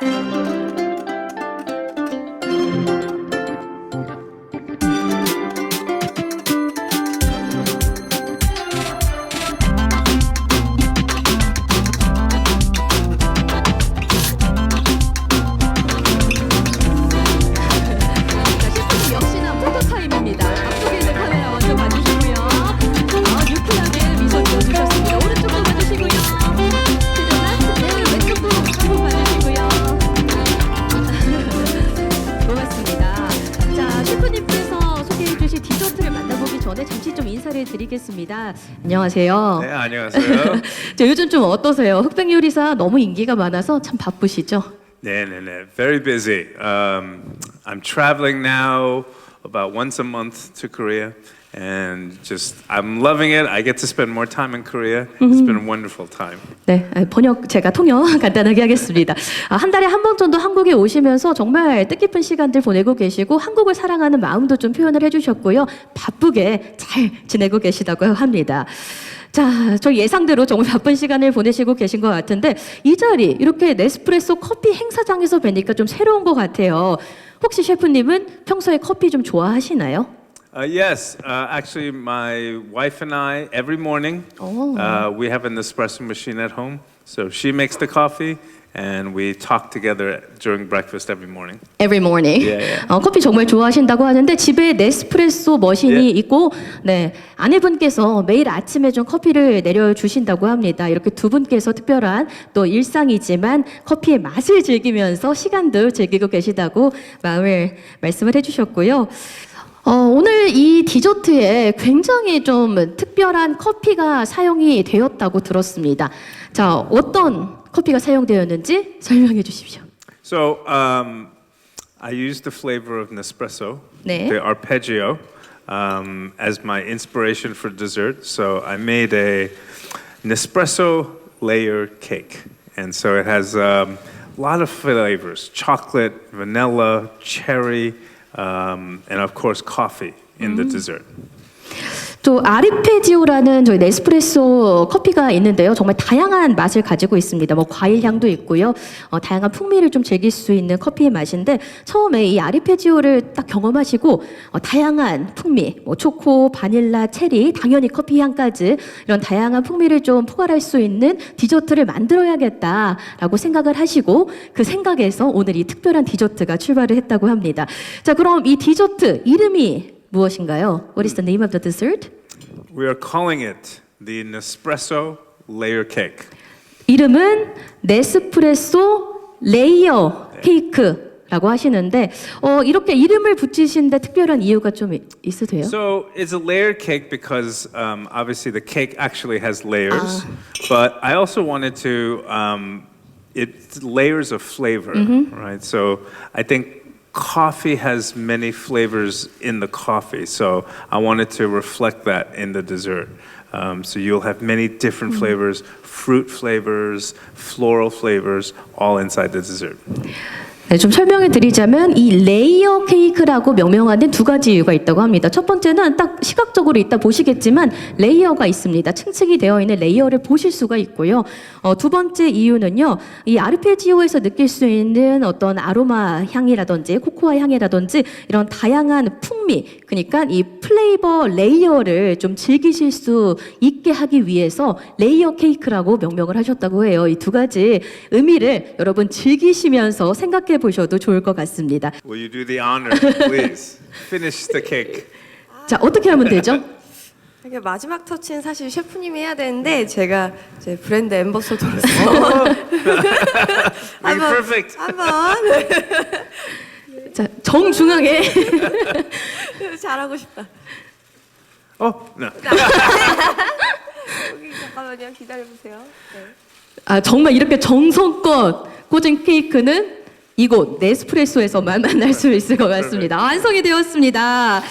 셰프 드리겠습니다. 안녕하세요. 네, 안녕하세요. 저 요즘 좀 어떠세요? 흑백 요리사 너무 인기가 많아서 참 바쁘시죠? 네, 네, 네. Very busy. Um, I'm traveling now about once a month to Korea, and just I'm loving it. I get to spend more time in Korea. It's been a wonderful time. 네, 아, 번역 제가 통역 간단하게 하겠습니다. 아, 한 달에 한 번 정도 한국에 오시면서 정말 뜻깊은 시간들 보내고 계시고 한국을 사랑하는 마음도 좀 표현을 해주셨고요. 바쁘게 잘 지내고 계시다고 합니다. 자, 저 예상대로 정말 바쁜 시간을 보내시고 계신 것 같은데 이 자리 이렇게 네스프레소 커피 행사장에서 뵈니까 좀 새로운 것 같아요. 혹시 셰프님은 평소에 커피 좀 좋아하시나요? Uh, yes, uh, actually, my wife and I every morning Oh. uh, we have an espresso machine at home. So she makes the coffee, and we talk together during breakfast every morning. Every morning. 예, 예. 어, 커피 정말 좋아하신다고 하는데 집에 네스프레소 머신이 예. 있고 네 아내분께서 매일 아침에 좀 커피를 내려 주신다고 합니다. 이렇게 두 분께서 특별한 또 일상이지만 커피의 맛을 즐기면서 시간도 즐기고 계시다고 마음을 말씀을 해주셨고요. 어, 오늘 이 디저트에 굉장히 좀 특별한 커피가 사용이 되었다고 들었습니다. 자 어떤 커피가 사용되었는지 설명해 주십시오. So um, I used the flavor of Nespresso, 네. the arpeggio, um, as my inspiration for dessert. So I made a Nespresso layer cake, and so it has um, a lot of flavors: chocolate, vanilla, cherry, um, and of course coffee in the dessert. 또 아르페지오라는 저희 네스프레소 커피가 있는데요. 정말 다양한 맛을 가지고 있습니다. 뭐 과일 향도 있고요. 어, 다양한 풍미를 좀 즐길 수 있는 커피의 맛인데 처음에 이 아르페지오를 딱 경험하시고 어, 다양한 풍미, 뭐 초코, 바닐라, 체리, 당연히 커피 향까지 이런 다양한 풍미를 좀 포괄할 수 있는 디저트를 만들어야겠다라고 생각을 하시고 그 생각에서 오늘 이 특별한 디저트가 출발을 했다고 합니다. 자, 그럼 이 디저트 이름이 무엇인가요? What is the name of the dessert? We are calling it the Nespresso layer cake. 이름은 네스프레소 레이어 케이크라고 하시는데 어, 이렇게 이름을 붙이신데 특별한 이유가 좀 이- 있으세요? So it's a layered cake because um, obviously the cake actually has layers, but I also wanted to um, it's layers of flavor, right? So I think coffee has many flavors in the coffee, so I wanted to reflect that in the dessert. Um, so you'll have many different flavors, fruit flavors, floral flavors, all inside the dessert. 네, 좀 설명을 드리자면 이 레이어 케이크라고 명명하는 두 가지 이유가 있다고 합니다. 첫 번째는 딱 시각적으로 이따 보시겠지만 레이어가 있습니다. 층층이 되어 있는 레이어를 보실 수가 있고요. 어, 두 번째 이유는요. 이 아르페지오에서 느낄 수 있는 어떤 아로마 향이라든지 코코아 향이라든지 이런 다양한 풍미, 그러니까 이 플레이버 레이어를 좀 즐기실 수 있게 하기 위해서 레이어 케이크라고 명명을 하셨다고 해요. 이 두 가지 의미를 여러분 즐기시면서 생각해 보셔도 좋을 것 같습니다. Will you do the honor, please? Finish the cake. 자, 어떻게 하면 되죠? 이게 마지막 터치는 사실 셰프님이 해야 되는데 제가 이제 브랜드 Make it perfect. 한번 자, 정중앙에 잘하고 싶다. Oh no. 여기 잠깐만요. 기다려 보세요. 네. 아, 정말 이렇게 정성껏 꽂은 케이크는 이곳 네스프레소에서만 만날 수 있을 것 같습니다. 완성이 되었습니다.